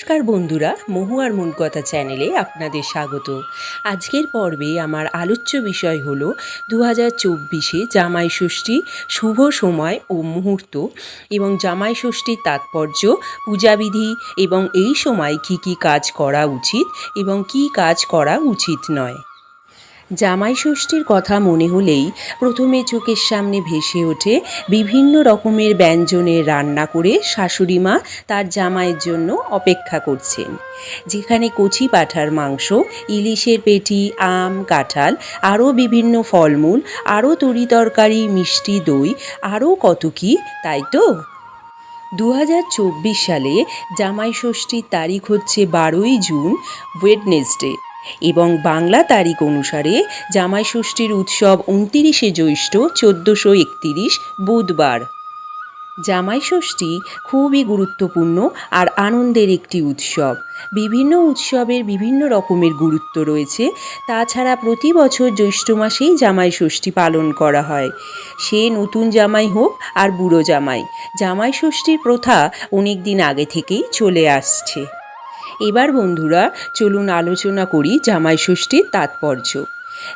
নমস্কার বন্ধুরা মহুয়ার মন কথা চ্যানেলে আপনাদের স্বাগত। আজকের পর্বে আমার আলোচ্য বিষয় হলো দু হাজার চব্বিশে জামাই ষষ্ঠী শুভ সময় ও মুহূর্ত এবং জামাই ষষ্ঠীর তাৎপর্য, পূজাবিধি এবং এই সময় কি কি কাজ করা উচিত এবং কি কাজ করা উচিত নয়। জামাই ষষ্ঠীর কথা মনে হলেই প্রথমে চোখের সামনে ভেসে ওঠে বিভিন্ন রকমের ব্যঞ্জনের রান্না করে শাশুড়ি মা তার জামাইয়ের জন্য অপেক্ষা করছেন। যেখানে কচি পাঠার মাংস, ইলিশের পেটি, আম, কাঁঠাল, আরও বিভিন্ন ফলমূল, আরও তরি তরকারি, মিষ্টি দই, আরও কত কী, তাই তো? দু হাজার চব্বিশ সালে জামাই ষষ্ঠীর তারিখ হচ্ছে বারোই জুন ওয়েডনেসডে এবং বাংলা তারিখ অনুসারে জামাই ষষ্ঠীর উৎসব উনতিরিশে জ্যৈষ্ঠ চোদ্দোশো একতিরিশ বুধবার। জামাই ষষ্ঠী খুবই গুরুত্বপূর্ণ আর আনন্দের একটি উৎসব। বিভিন্ন উৎসবের বিভিন্ন রকমের গুরুত্ব রয়েছে। তাছাড়া প্রতি বছর জ্যৈষ্ঠ মাসেই জামাই ষষ্ঠী পালন করা হয়। সে নতুন জামাই হোক আর বুড়ো জামাই জামাই ষষ্ঠীর প্রথা অনেক দিন আগে থেকেই চলে আসছে। এবার বন্ধুরা চলুন আলোচনা করি জামাই ষষ্ঠীর তাৎপর্য।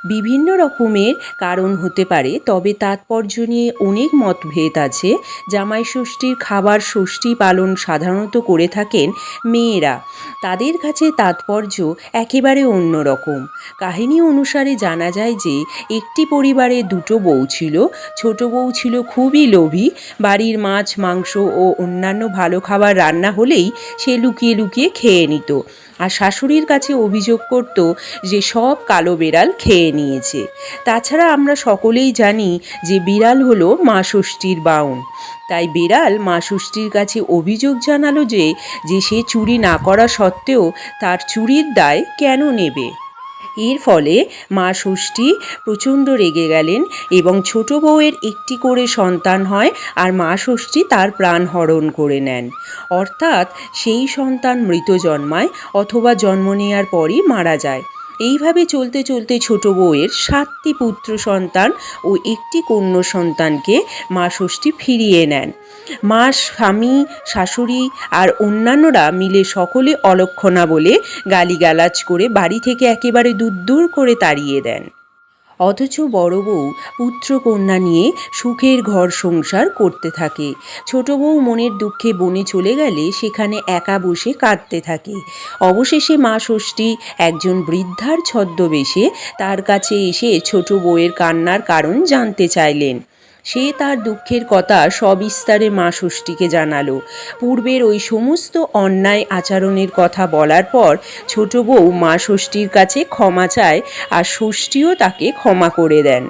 বিভিন্ন রকমের কারণ হতে পারে, তবে তাৎপর্য নিয়ে অনেক মতভেদ আছে। জামাই ষষ্ঠীর খাবার ষষ্ঠী পালন সাধারণত করে থাকেন মেয়েরা। তাদের কাছে তাৎপর্য একেবারে অন্যরকম কাহিনী অনুসারে জানা যায় যে, একটি পরিবারে দুটো বউ ছিল। ছোট বউ ছিল খুবই লোভী। বাড়ির মাছ, মাংস ও অন্যান্য ভালো খাবার রান্না হলেই সে লুকিয়ে লুকিয়ে খেয়ে নিত। আর শাশুড়ির কাছে অভিযোগ করত যে সব কালো বেড়াল খেয়ে নিয়েছে। তাছাড়া আমরা সকলেই জানি যে বিড়াল হলো মা ষষ্ঠীর বাউন। তাই বিড়াল মা ষষ্ঠীর কাছে অভিযোগ জানালো যে যে সে চুরি না করা সত্ত্বেও তার চুরির দায় কেন নেবে? এর ফলে মা ষষ্ঠী প্রচণ্ড রেগে গেলেন এবং ছোট বউয়ের একটি করে সন্তান হয় আর মা ষষ্ঠী তার প্রাণ হরণ করে নেন। অর্থাৎ সেই সন্তান মৃত জন্মায় অথবা জন্ম নেওয়ার পরই মারা যায়। এইভাবে চলতে চলতে ছোট বউয়ের সাতটি পুত্র সন্তান ও একটি কন্যা সন্তানকে মা ষষ্ঠী ফিরিয়ে নেন। মা, স্বামী, শাশুড়ি আর অন্যান্যরা মিলে সকলে অলক্ষণা বলে গালিগালাজ করে বাড়ি থেকে একেবারে দূর দূর করে তাড়িয়ে দেন। অথচ বড় বউ পুত্র কন্যা নিয়ে সুখের ঘর সংসার করতে থাকে। ছোট বউ মনের দুঃখে বনে চলে গেলে সেখানে একা বসে কাঁদতে থাকে। অবশেষে মা ষষ্ঠী একজন বৃদ্ধার ছদ্মবেশে তার কাছে এসে ছোট বউয়ের কান্নার কারণ জানতে চাইলেন। সে তার দুঃখের কথা সবিস্তারে মা ষষ্ঠীকে জানালো। পূর্বের ওই সমস্ত অন্যায় আচরণের কথা বলার পর ছোট বউ মা ষষ্ঠীর কাছে ক্ষমা চায় আর ষষ্ঠীও তাকে ক্ষমা করে দেন।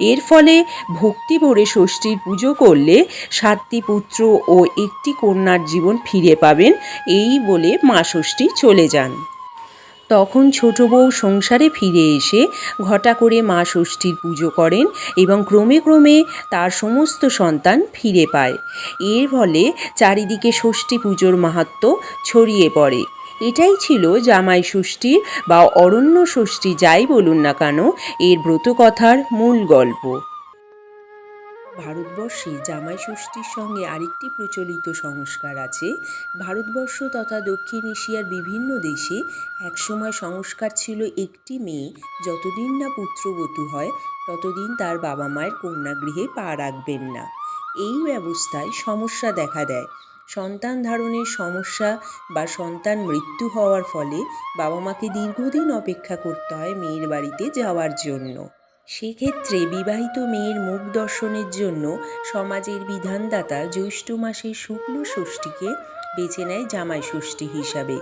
এর ফলে ভক্তি ভরে ষষ্ঠীর পুজো করলে সাতটি পুত্র ও একটি কন্যার জীবন ফিরে পাবেন, এই বলে মা ষষ্ঠী চলে যান। তখন ছোট বউ সংসারে ফিরে এসে ঘটা করে মা ষষ্ঠীর পুজো করেন এবং ক্রমে ক্রমে তার সমস্ত সন্তান ফিরে পায়। এর ফলে চারিদিকে ষষ্ঠী পুজোর মাহাত্ম ছড়িয়ে পড়ে। এটাই ছিল জামাই ষষ্ঠী বা অরণ্য ষষ্ঠী যাই বলুন না কেন এর ব্রতকথার মূল গল্প। ভারতবর্ষে জামাই ষষ্ঠীর সঙ্গে আরেকটি প্রচলিত সংস্কার আছে। ভারতবর্ষ তথা দক্ষিণ এশিয়ার বিভিন্ন দেশে একসময় সংস্কার ছিল একটি মেয়ে। যতদিন না পুত্রবধূ হয়, ততদিন তার বাবা মায়ের কন্যাগৃহে পা রাখবেন না। এই ব্যবস্থায় সমস্যা দেখা দেয়। সন্তান ধারণের সমস্যা বা সন্তান মৃত্যু হওয়ার ফলে বাবা মাকে দীর্ঘদিন অপেক্ষা করতে হয় মেয়ের বাড়িতে যাওয়ার জন্য। সেক্ষেত্রে বিবাহিত মেয়ের মুখ দর্শনের জন্য সমাজের বিধানদাতা জ্যৈষ্ঠ মাসের শুক্ল ষষ্ঠীকে বেছে নেয় জামাই ষষ্ঠী হিসাবে,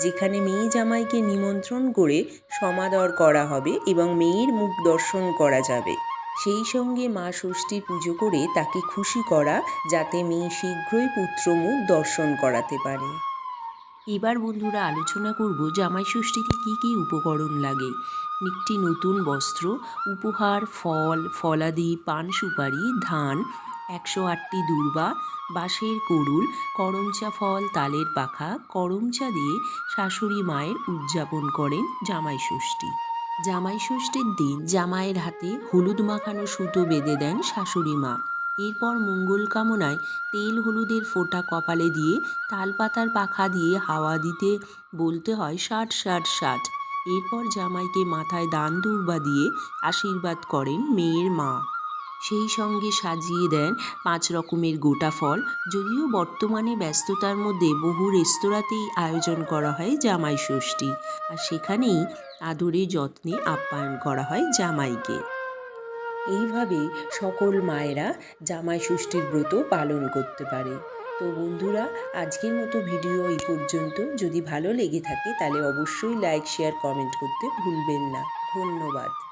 যেখানে মেয়ে জামাইকে নিমন্ত্রণ করে সমাদর করা হবে এবং মেয়ের মুখ দর্শন করা যাবে। সেই সঙ্গে মা ষষ্ঠীর পুজো করে তাকে খুশি করা যাতে মেয়ে শীঘ্রই পুত্রমুখ দর্শন করাতে পারে। এবার বন্ধুরা আলোচনা করব জামাই ষষ্ঠীতে কী কী উপকরণ লাগে। একটি নতুন বস্ত্র, উপহার, ফল, ফলাদি, পান সুপারি, ধান, একশো আটটি দূর্বা, বাঁশের করুল করমচা ফল, তালের পাখা, করমচা দিয়ে শাশুড়ি মায়ের উদযাপন করেন জামাই ষষ্ঠী। জামাই ষষ্ঠীর দিন জামাইয়ের হাতে হলুদ মাখানো সুতো বেঁধে দেন শাশুড়ি মা। এরপর মঙ্গল কামনায় তেল হলুদের ফোঁটা কপালে দিয়ে তালপাতার পাখা দিয়ে হাওয়া দিতে বলতে হয় ষাট ষাট ষাট। এরপর জামাইকে মাথায় দান দুর্বা দিয়ে আশীর্বাদ করেন মেয়ের মা। সেই সঙ্গে সাজিয়ে দেন পাঁচ রকমের গোটা ফল। যদিও বর্তমানে ব্যস্ততার মধ্যে বহু রেস্তোরাঁতেই আয়োজন করা হয় জামাই ষষ্ঠী। আর সেখানেই আদরে যত্নে আপ্যায়ন করা হয় জামাইকে। এইভাবে সকল মায়েরা জামাই ষষ্ঠীর ব্রত পালন করতে পারে। তো বন্ধুরা, আজকের মতো ভিডিও এই পর্যন্ত। যদি ভালো লেগে থাকে তাহলে অবশ্যই লাইক শেয়ার কমেন্ট করতে ভুলবেন না। ধন্যবাদ।